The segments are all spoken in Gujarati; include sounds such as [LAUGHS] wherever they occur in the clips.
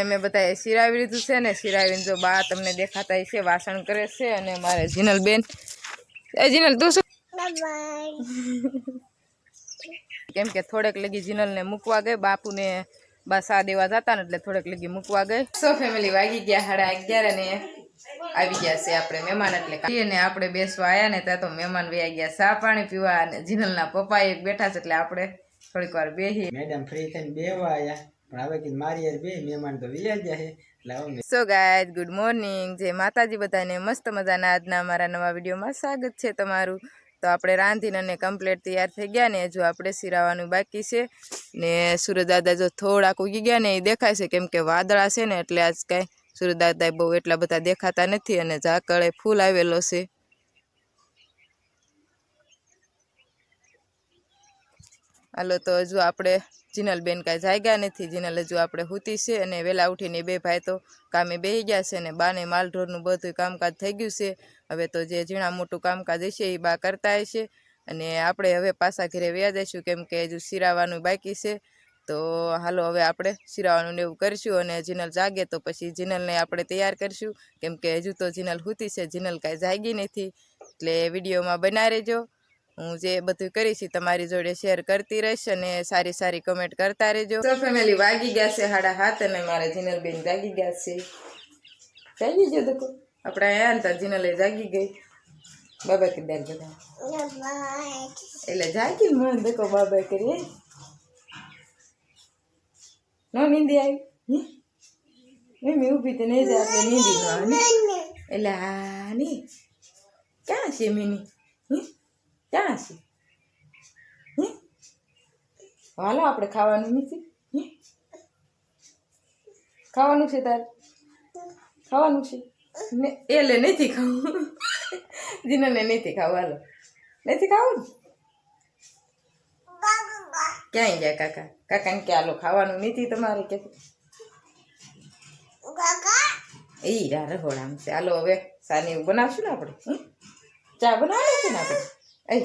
અમે બધાએ સિરાવી લીધું છે ને સિરાવીને જો બા તમને દેખાતા છે વાસણ કરે છે અને મારે જીનલ બેન એ જીનલ તું શું કેમ કે થોડેક લગી જીનલને મૂકવા ગઈ બાપુને બા સા દેવા જતા ને એટલે થોડેક લગી મૂકવા ગઈ. સો ફેમિલી વાગી ગયા સાડા અગિયાર અને આવી ગયા છે આપણે મહેમાન એટલે કાંઈ ને આપણે બેસવા આવ્યા ને ત્યાં તો મહેમાન વયા ગયા ચા પાણી પીવા અને જીનલના પપ્પા એક બેઠા છે એટલે આપણે થોડીક વાર બેસી મેડમ ફ્રી થઈને બેવા આયા. સો ગાય ગુડ મોર્નિંગ જે માતાજી બધાને. મસ્ત મજાના આજના અમારા નવા વિડીયોમાં સ્વાગત છે તમારું. તો આપણે રાંધીને અને કમ્પ્લેટ તૈયાર થઈ ગયા ને, હજુ આપણે સિરાવાનું બાકી છે. ને સૂરજ દાદા જો થોડાક ઉગી ગયા ને, એ દેખાય છે કેમ કે વાદળા છે ને, એટલે આજ કાંઈ સુરજદાદા બહુ એટલા બધા દેખાતા નથી અને ઝાકળે ફૂલ આવેલો છે. હાલો, તો હજુ આપણે જીનલબેન કાંઈ જાગ્યા નથી. જીનલ હજુ આપણે હૂતી છે અને વહેલા ઉઠીને બે ભાઈ તો કામે બેહી ગયા છે અને બાને માલઢોરનું બધું કામકાજ થઈ ગયું છે. હવે તો જે ઝીણા મોટું કામકાજ હશે એ બા કરતા હશે અને આપણે હવે પાછા ઘરે વ્યા જઈશું, કેમ કે હજુ સિરાવાનું બાકી છે. તો હાલો, હવે આપણે સિરાવાનું ને એવું કરીશું અને જીનલ જાગે તો પછી જીનલને આપણે તૈયાર કરીશું. કેમ કે હજુ તો જીનલ હૂતી છે, જીનલ કાંઈ જાગી નથી. એટલે વિડીયોમાં બના રહેજો. હું જે બધું કરીશ તમારી જોડે શેર કરતી રહીશ અને સારી સારી કમેન્ટ કરતા રહેજો. તો ફેમિલી વાગી ગયા છે હાડા હાથ અને મારા જીનલબેન જાગી ગયા છે. જાગી ગયો દેખો આપણે અહીંયા ત્યાં જીનલે જાગી ગઈ. બાબા કે બેન બધા. એટલે જાગી મને દેખો બાબા કરીએ નો નીંદી આવી? મેં ઊભી તો નહીં જાય નિંદી નો એટલે હા ની. ક્યાં છે મિની? હે? ક્યાં છે હાલો આપણે ખાવાનું નથી ખાવાનું છે તારે? ખાવાનું છે? ને લે નથી ખાવું. જીનાને નથી ખાવું, હાલો. નથી ખાવું? ને ક્યાંય ગયા કાકા? કાકાને કે હાલો ખાવાનું નથી તમારે કે? એ રા રહોડામ છે. હાલો હવે સાની બનાવશું ને આપણે? ચા બનાવવાની છે ને આપણે? એ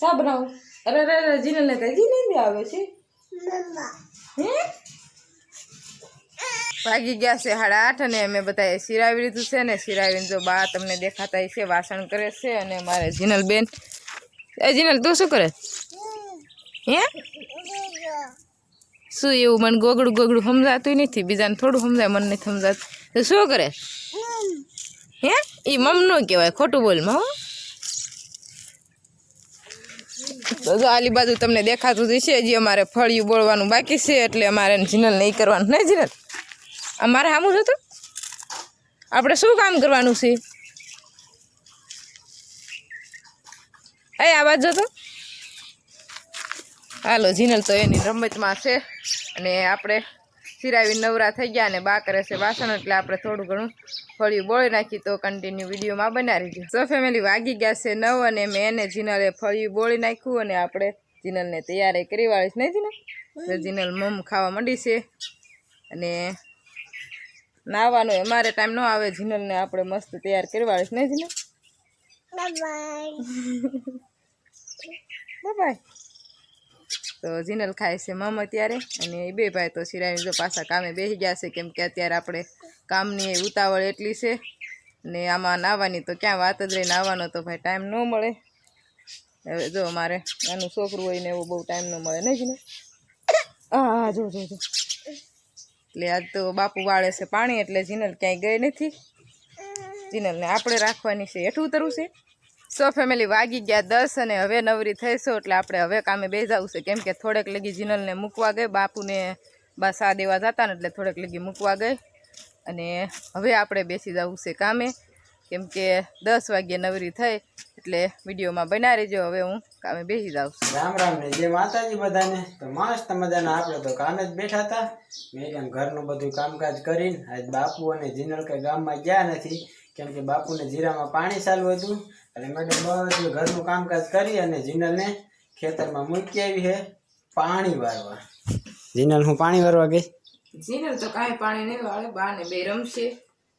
ચા બનાવું અરે અરે અરે તો હજી નહીં આવે છે? હે? વાગી ગયા છે સાડા આઠ અને અમે બધા સિરાવી લીધું છે ને સિરાવીને જો બા તમને દેખાતા છે વાસણ કરે છે અને મારે જીનલ બેન એ, જીનલ, તું શું કરે? હે? શું એવું મને ગોગડું ગોગડું સમજાતું નથી? બીજાને થોડું સમજાય, મને નથી સમજાતું. શું કરે? હે? એ મમ નો કહેવાય, ખોટું બોલમાં હો. તો જો આલી બાજુ તમને દેખાતું જ છે હજી અમારે ફળિયું બોળવાનું બાકી છે, એટલે અમારે જીનલ નહીં કરવાનું. નહીં જીનલ? અમારે સામું હતું? આપણે શું કામ કરવાનું છે? એ, આ બાજુ તો હાલો, જીનલ તો એની રમતમાં છે, અને આપણે સિરાવી નવરા થઈ ગયા અને બા કરે છે વાસણ એટલે આપણે થોડું ઘણું ફળિયું બોળી નાખી તો કન્ટિન્યુ વિડીયોમાં બનાવી દીધું સો ફેમિલી વાગી ગયા છે નવ અને મેં એને જીનલે ફળિયું બોળી નાખ્યું અને આપણે જીનલને તૈયારી કરી વાળીશ નહીં જીનલ? તો જીનલ મમ ખાવા માંડી છે અને નાવાનો અમારે ટાઈમ ન આવે જીનલને આપણે મસ્ત તૈયાર કરી વાળીશ નહીં જીનલ? બાય. [LAUGHS] તો જીનલ ખાય છે મમ અત્યારે. અને એ બે ભાઈ તો સિરાવી જો પાછા કામે બેસી ગયા છે, કેમ કે અત્યારે આપણે કામની ઉતાવળ એટલી છે. ને આમાં નાવાની તો ક્યાં વાત જ રહી નાવાનો તો ભાઈ ટાઈમ ન મળે. હવે જો મારે આનું છોકરું હોય ને એવો બહુ ટાઈમ ન મળે, નહીં હા હા, જો જો જો. એટલે આજ તો બાપુ વાળે છે પાણી, એટલે જીનલ ક્યાંય ગઈ નથી. જીનલને આપણે રાખવાની છે, હેઠું ઉતરવું છે. સો ફેમિલી વાગી ગયા દસ અને હવે નવરી થઈશું એટલે આપણે હવે કામે બે જવું છે. કેમ કે થોડેક લગી જીનલને મૂકવા ગઈ, બાપુને બા સા દેવા જતા ને એટલે થોડેક લગી મૂકવા ગઈ. અને હવે આપણે બેસી જવું છે કામે. કેમ કે દસ વાગ્યે નવરી થઈ, એટલે વિડીયોમાં બના રહેજો. હવે હું કામે બેસી જાઉં છું. રામ રામ ને જે માતાજી બધાને. તો મસ્ત મજાના આપણે તો કામે જ બેઠા હતા. મેડમ ઘરનું બધું કામકાજ કરીને, આજ બાપુ અને જીનલ કઈ ગામમાં ગયા નથી. કેમ કે બાપુને જીરામાં પાણી ચાલુ હતું. એટલે મને બધું ઘરનું કામકાજ કરી અને જીનલને ખેતરમાં મૂકી આવી છે પાણી વારવા. જીનલ, હું પાણી વારવા ગઈ? જીનલ તો કાંઈ પાણી નહીં વાળે, બાને બે રમશે.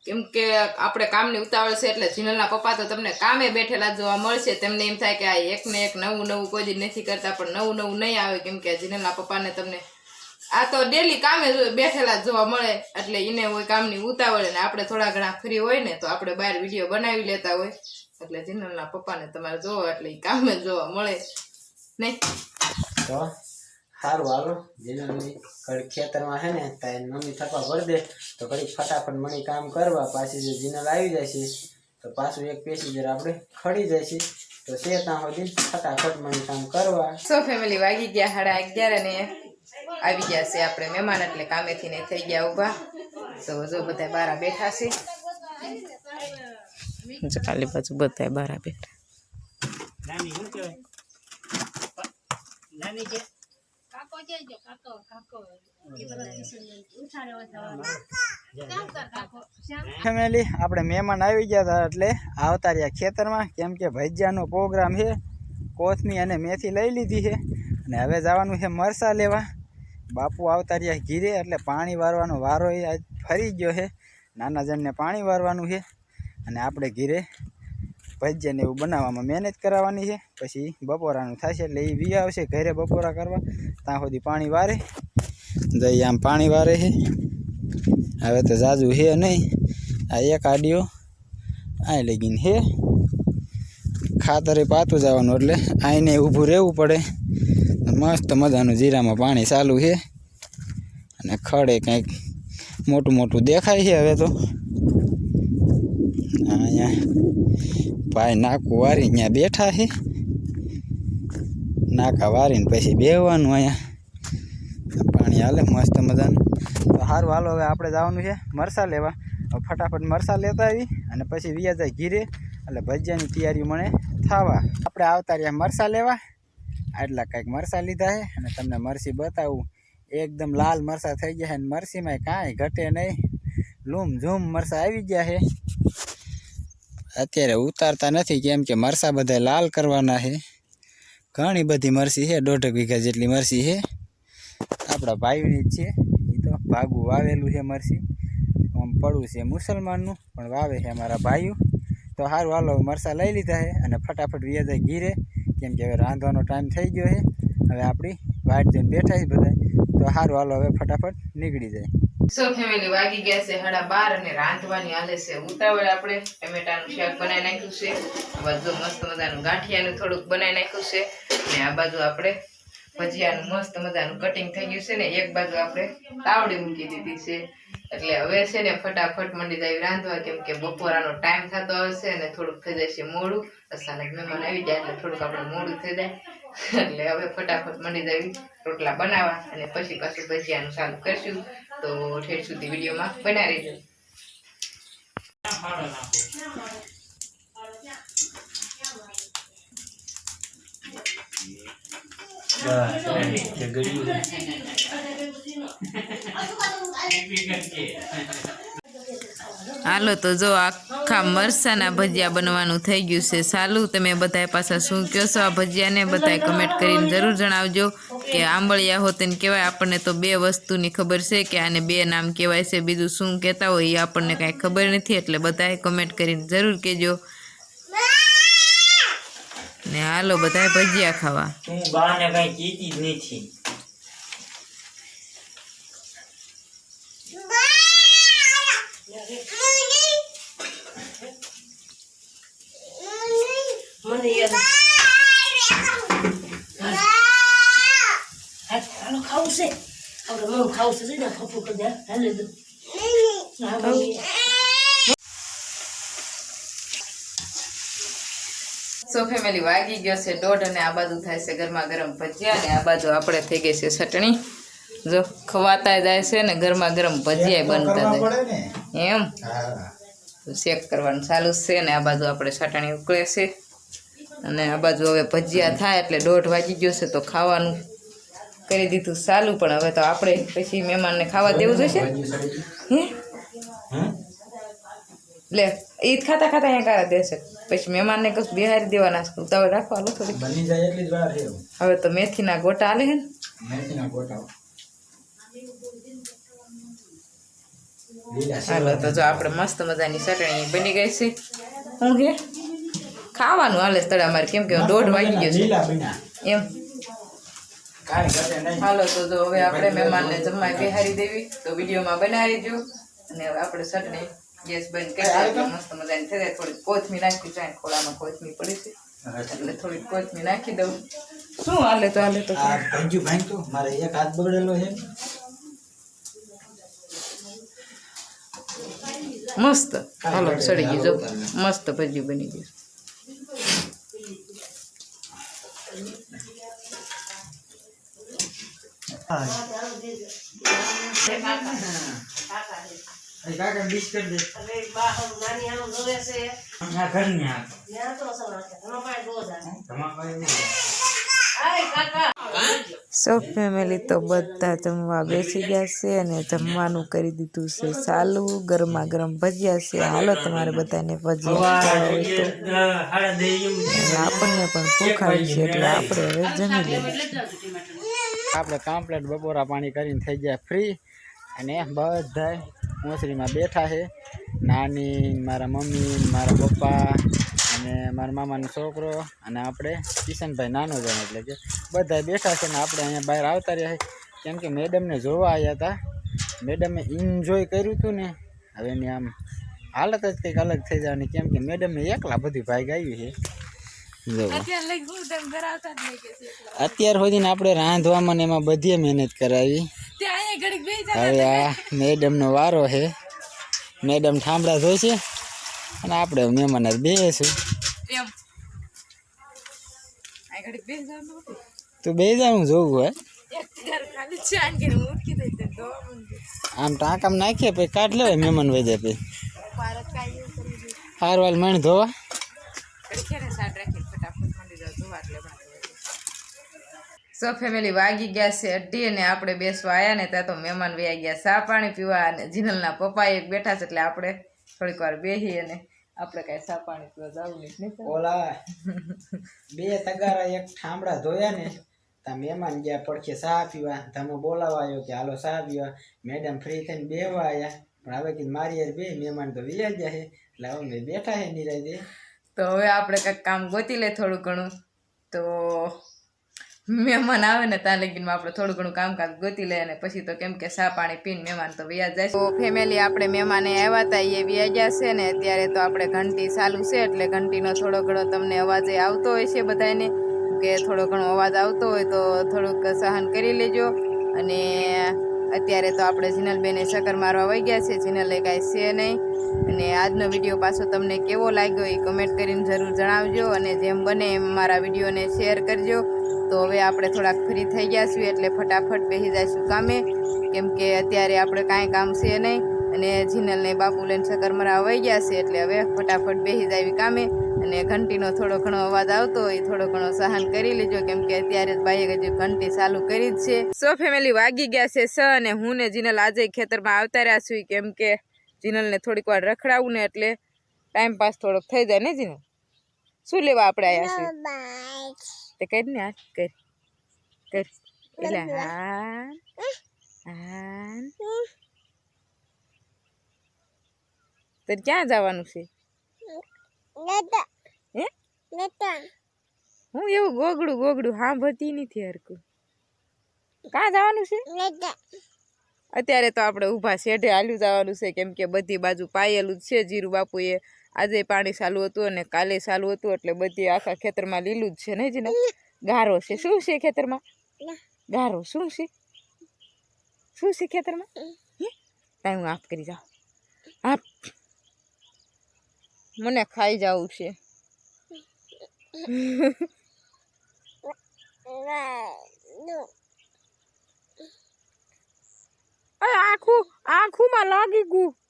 કેમ કે આપણે કામની ઉતાવળ છે એટલે જીનલના પપ્પા તો તમને કામે બેઠેલા જોવા મળશે. તેમને એમ થાય કે આ એક ને એક નવું નવું કોઈ નથી કરતા, પણ નવું નવું નહીં આવે કેમ કે જીનલના પપ્પાને તમને આ તો ડેલી કામે બેઠેલા જોવા મળે. એટલે એને હોય કામની ઉતાવળ ને આપણે થોડા ઘણા ફ્રી હોય ને તો આપણે બહાર વીડિયો બનાવી લેતા હોય. એટલે જીનલના પપ્પાને તમારે જોવો એટલે એ કામે જોવા મળે. નહીં? તો સારું હાલો. જીનલની ઘડીક ખેતરમાં છે ને તારી મમ્મી થપા ભરી દે તો ઘડી ફટાફટ મણી કામ કરવા. પાછી જો જીનલ આવી જાય છે તો પાછું એક પેસેન્જર આપણે ખડી જાય છે. તો છે ત્યાં સુધી ફટાફટ મણી કામ કરવા. સો ફેમિલી વાગી ગયા સાડા અગિયાર અને આવી ગયા છે આપણે મહેમાન એટલે કામેથી ને થઈ ગયા ઊભા. તો જો બધા બારા બેઠા છે. કાલી બાજુ બધા બરાબર બેઠા ફેમિલી આપણે મહેમાન આવી ગયા હતા એટલે આવતા રહ્યા ખેતરમાં. કેમ કે ભજીયાનો પ્રોગ્રામ છે. કોથમી અને મેથી લઈ લીધી છે. અને હવે જવાનું છે મરસા લેવા. બાપુ આવતા રહ્યા ઘીરે એટલે પાણી વારવાનો વારો આજ ફરી ગયો છે. નાના જણને પાણી વારવાનું છે. અને આપણે ઘીરે ભજીયાને એવું બનાવવામાં મહેનત કરાવવાની છે. પછી બપોરાનું થશે એટલે એ વી આવશે ઘરે બપોરા કરવા. ત્યાં સુધી પાણી વારે. જઈ આમ પાણી વારે છે. હવે તો જાજુ હે નહીં. આ એક આડિયો આ લગીને હે ખાતરે પાતું જવાનું એટલે આઈને ઊભું રહેવું પડે. મસ્ત મજાનું જીરામાં પાણી ચાલુ છે. અને ખડે કંઈક મોટું મોટું દેખાય છે હવે તો. અહીંયા ભાઈ નાકું વારી અહીંયા બેઠા છે. નાકા વારીને પછી બેહવાનું અહીંયા. પાણી હાલે, મસ્ત મજાનું. તો સારું હાલો, હવે આપણે જવાનું છે મરસા લેવા. ફટાફટ મરસા લેતા આવી અને પછી વ્યા જાય ઘીરે. એટલે ભજીયાની તૈયારી મને થવા. આપણે આવતા રહ્યા મરસા લેવા. આટલા કંઈક મરસા લીધા છે અને તમને મરસી બતાવું. એકદમ લાલ મરસા થઈ ગયા છે અને મરસીમાં કાંઈ ઘટે નહીં. લૂમ ઝૂમ મરસા આવી ગયા છે. અત્યારે ઉતારતા નથી, કેમ કે મરસા બધા લાલ કરવાના છે. ઘણી બધી મરસી છે દોઢેક વીઘા જેટલી મરસી છે. આપણા ભાઈઓની જ છે એ તો ભાગું વાવેલું છે મરસી. આમ પડવું છે મુસલમાનનું, પણ વાવે છે અમારા ભાઈઓ. તો સારું હાલો, મરસા લઈ લીધા છે અને ફટાફટ વ્યા જાય ઘીરે. કેમ કે હવે રાંધવાનો ટાઈમ થઈ ગયો છે. હવે આપણી વાટ જઈને બેઠા છે બધા તો સારું હાલો, હવે ફટાફટ નીકળી જાય. સો ફેમિલી વાગી ગયા છે સાડા બાર અને રાંધવાની હાલે છે ઉતાવળ આપણે. ટમેટાનું શાક બનાવી નાખ્યું છે. આ મસ્ત મજાનું ગાંઠિયાનું થોડુંક બનાવી નાખ્યું છે. અને આ બાજુ આપણે ભજીયાનું મસ્ત મજાનું કટિંગ થઈ ગયું છે ને એક બાજુ આપણે તાવડી મૂકી દીધી છે. એટલે હવે છે ને ફટાફટ મંડી જાય રાંધવા કેમ કે બપોરાનો ટાઈમ થતો હશે અને થોડુંક થઈ જાય છે મોડું. અચાનક મહેમાન આવી જાય એટલે થોડુંક આપણે મોડું થઈ જાય. એટલે હવે ફટાફટ મંડી જાય રોટલા બનાવવા અને પછી પાછું ભજીયાનું ચાલુ કરશું. તો ઠેર સુધી વિડીયોમાં બના રહેજો [LAUGHS] હાલો તો જો આખા મરસાના ભજીયા બનવાનું થઈ ગયું છે. સાલું, તમે બધા પાછા શું કહો છો આ ભજીયાને બધા કમેન્ટ કરીને જરૂર જણાવજો કે આંબળિયા હોતે ને કહેવાય આપણને તો બે વસ્તુની ખબર છે કે આને બે નામ કહેવાય છે. બીજું શું કહેતા હોય એ આપણને કાંઈ ખબર નથી, એટલે બધાએ કમેન્ટ કરીને જરૂર કહેજો. ને હાલો બધાએ ભજીયા ખાવા. હું બાને કાંઈ કીધી જ નથી. મને યાદ હાલો ખાવું છે. આપણે મમ ખાવું છે ને પપ્પુ કરી દે હાલે દો હા સો ફેમિલી વાગી ગયો છે દોઢ અને આ બાજુ થાય છે ગરમા ગરમ ભજીયા અને આ બાજુ આપણે થઈ ગઈ છે ચટણી. જો ખવાતા જાય છે ને ગરમા ગરમ ભજીયા બનતા જાય. એમ? તો શેક કરવાનું ચાલુ જ છે ને આ બાજુ આપણે ચટણી ઉકળે છે. અને આ બાજુ હવે ભજીયા થાય એટલે દોઢ વાગી ગયો છે તો ખાવાનું કરી દીધું સારું પણ હવે તો આપણે પછી મહેમાનને ખાવા દેવું જોઈશે? હે? લે જ ખાતા ખાતા અહીંયા કાઢા દેશે. પછી મહેમાનને કશું બિહારી દેવાના છે. ઉતાવળ થોડી જ વાર છે. હવે તો મેથીના ગોટા આલે હે ને? હાલો તો જો આપણે મસ્ત મજાની ચટણી બની ગઈ છે. હું કે ખાવાનું હાલે તળામાર કેમ કે દોઢ વાગી ગયો છે. એમ. હાલો તો જો હવે આપણે મહેમાનને જમવા બિહારી દેવી તો વિડીયોમાં બનાવી જો અને હવે આપણે ચટણી ગેસ બંધ કરી દઈએ. મસ્ત મજાની થઈ જાય. થોડી કોથમીર નાખી જાય ખોળામાં કોથમીર પડી છે. એટલે થોડીક કોથમીર નાખી દઉં. શું હાલે તો હાલે તો? આ ભંજુ ભાંગતું. મારે એક હાથ બગડેલો છે. મસ્ત. હાલો સડી ગયું જો મસ્ત ભજીયું બની ગયું કાકા નાની આમ જોવે છે આ ઘરની આ ત્યાં તો અસર નાખે એમાં પાણી બહુ જાય તમારે કાકા સૌ ફેમિલી તો બધા જમવા બેસી ગયા છે અને જમવાનું કરી દીધું છે. ચાલુ ગરમા ગરમ ભજીયા છે. હાલો તમારે બધાને ભજીયા આપણને પણ ભૂખ આવી છે એટલે આપણે હવે જમી લઈએ. આપણે કમ્પ્લેટ બપોરા પાણી કરીને થઈ ગયા ફ્રી અને બધા મોસરીમાં બેઠા છે. નાની, મારા મમ્મી, મારા પપ્પા અને મારા મામાનો છોકરો અને આપણે કિશનભાઈ નાનો જણ એટલે કે બધા બેઠા છે ને આપણે અહીંયા બહાર આવતા રહ્યા કેમ કે મેડમને જોવા આવ્યા હતા મેડમે એન્જોય કર્યું હતું ને. હવે એની આમ હાલત જ કંઈક અલગ થઈ જવાની. કેમ કે મેડમને એકલા બધી ભાઈ ગાયું છે. અત્યાર સુધીને આપણે રાંધવામાં ને એમાં બધી મહેનત કરાવી. હવે આ મેડમનો વારો છે. મેડમ ઠામડા ધોશે અને આપણે મહેમાન બેસું તું બે જા હું જોવું હોય આમ ટાંકામ નાખીએ પછી કાઢ લેવાય મહેમાન વહી જાય પછી. હારવાલ મણ ધોવા. સો ફેમિલી વાગી ગયા છે અઢી અને આપણે બેસવા આવ્યા ને ત્યાં તો મહેમાન વયા ગયા સા પાણી પીવા અને જીનલના પપ્પા એક બેઠા છે એટલે આપણે થોડીક વાર બેહી અને આપણે કાંઈ સા પાણી પીવા જવું નહીં ઓલા બે તગારા એક ઠામડા ધોયા ને તા મહેમાન ગયા પડખે સા પીવા. તમે બોલાવા આવ્યો કે હાલો સા પીવા. મેડમ ફ્રી થઈને બેવા આવ્યા પણ હવે કીધું મારી યાર બે મહેમાન તો વિલા ગયા છે. એટલે હવે મેં બેઠા હે નિરાય. તો હવે આપણે કંઈક કામ ગોતી લે થોડું ઘણું. તો મહેમાન આવે ને ત્યાં લગીનમાં આપણે થોડું ઘણું કામકાજ ગોતી લે અને પછી તો કેમ કે સા પાણી પીને મહેમાન તો વ્યાજ જાય. તો ફેમિલી આપણે મહેમાને આવ્યા હતા એ વ્યાજ છે ને અત્યારે તો આપણે ઘંટી ચાલુ છે એટલે ઘંટીનો થોડો ઘણો તમને અવાજ આવતો હોય છે બધાને કે થોડો ઘણો અવાજ આવતો હોય તો થોડુંક સહન કરી લેજો. અને અત્યારે તો આપણે જીનલબેને ચક્કર મારવા વહી ગયા છે જીનલે કાંઈ છે નહીં. અને આજનો વીડિયો પાછો તમને કેવો લાગ્યો એ કમેન્ટ કરીને જરૂર જણાવજો અને જેમ બને એમ મારા વિડીયોને શેર કરજો. તો હવે આપણે થોડાક ફ્રી થઈ ગયા છીએ એટલે ફટાફટ બેસી જઈશું કામે. કેમ કે અત્યારે આપણે કાંઈ કામ છે નહીં અને જીનલને બાપુ લઈને ચક્કર મરાવા વહી ગયા છે એટલે હવે ફટાફટ બેસી જાવી કામે. અને ઘંટીનો થોડો ઘણો અવાજ આવતો હોય થોડો ઘણો સહન કરી લેજો, કેમ કે અત્યારે જ ભાઈએ હજુ ઘંટી ચાલુ કરી જ છે. સો ફેમિલી વાગી ગયા છે સ અને હું ને જીનલ આજે ખેતરમાં આવતા રહ્યા છું કેમ કે જીનલને થોડીક વાર રખડાવું ને એટલે ટાઈમ પાસ થોડોક થઈ જાય ને જીનલ? શું લેવા આપણે આવ્યા છીએ? તે કરી ને હાથ કર કર એટલે હા હા તો ક્યાં જવાનું છે હે હું એવું ગોગડું ગોગડું સાંભળતી નથી હરકું ક્યાં જવાનું છે અત્યારે તો આપણે ઊભા શેઢે હાલ્યું જવાનું છે કેમ કે બધી બાજુ પાયેલું જ છે જીરું બાપુએ આજે પાણી ચાલુ હતું અને કાલે ચાલુ હતું એટલે બધી આખા ખેતરમાં લીલું જ છે નહીં જીને ગારો છે. શું છે ખેતરમાં? ગારો શું છે? શું છે ખેતરમાં? તાઈ હું આપ કરી જાઉં. આપ. મને ખાઈ જવું છે. આખું આખુંમાં લાગી ગયું.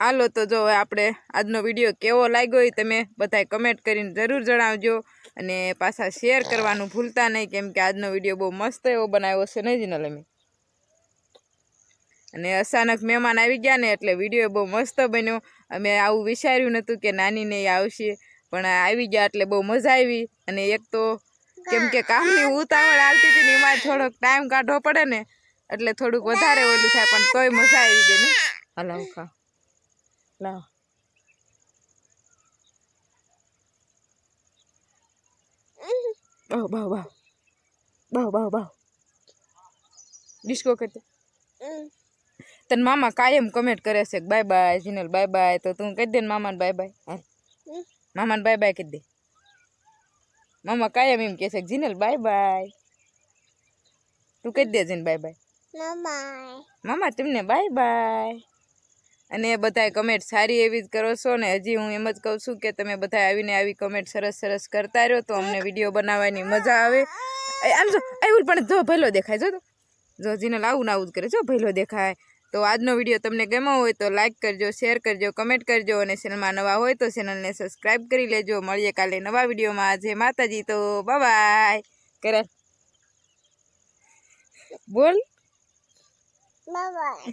હાલો. તો જો આપણે આજનો વીડિયો કેવો લાગ્યો એ તમે બધાએ કમેન્ટ કરીને જરૂર જણાવજો અને પાછા શેર કરવાનું ભૂલતા નહીં, કેમ કે આજનો વીડિયો બહુ મસ્ત એવો બનાવ્યો છે, નહીં જીનલ અમે અને અચાનક મહેમાન આવી ગયા ને એટલે વીડિયો બહુ મસ્ત બન્યો. અમે આવું વિચાર્યું નહોતું કે નાની નહીં આવશે, પણ આવી ગયા એટલે બહુ મજા આવી અને એક તો કેમ કે કામની ઉતાવળ આવતી હતી ને એમાં થોડોક ટાઈમ કાઢવો પડે ને એટલે થોડુંક વધારે ઓલું થાય પણ તોય મજા આવી ગઈ ને. હલાવ ખા લાવ. બાવ બાવ બાવ બાવ બાવ બાવ ડિસ્કો કરતો તન મામા કાયમ કમેન્ટ કરે છે bye bye Jinal bye bye તો તું કહી દે ને મામાને બાય બાય મામાને બાય બાય કહી દે. મામા કાયમ એમ કહે છે કે જીનલ બાય બાય તું કહી દે જીન બાય બાય મામા તમને બાય બાય અને બધાય કમેન્ટ સારી એવી જ કરો છો ને હજી હું એમ જ કહું છું કે તમે બધા આવીને આવી કમેન્ટ સરસ સરસ કરતા રહ્યો તો અમને વીડિયો બનાવવાની મજા આવે. આમ જો આવ્યું પણ જો ભલો દેખાય જો તો. જો જીનલ આવું ને આવું જ કરે જો ભલો દેખાય. તો આજનો વીડિયો તમને ગમ્યો હોય તો લાઇક કરજો, શેર કરજો, કમેન્ટ કરજો અને ચેનલમાં નવા હોય તો ચેનલને સબસ્ક્રાઈબ કરી લેજો. મળીએ કાલે નવા વિડીયોમાં. આજે માતાજી. તો બાય કર. બોલ.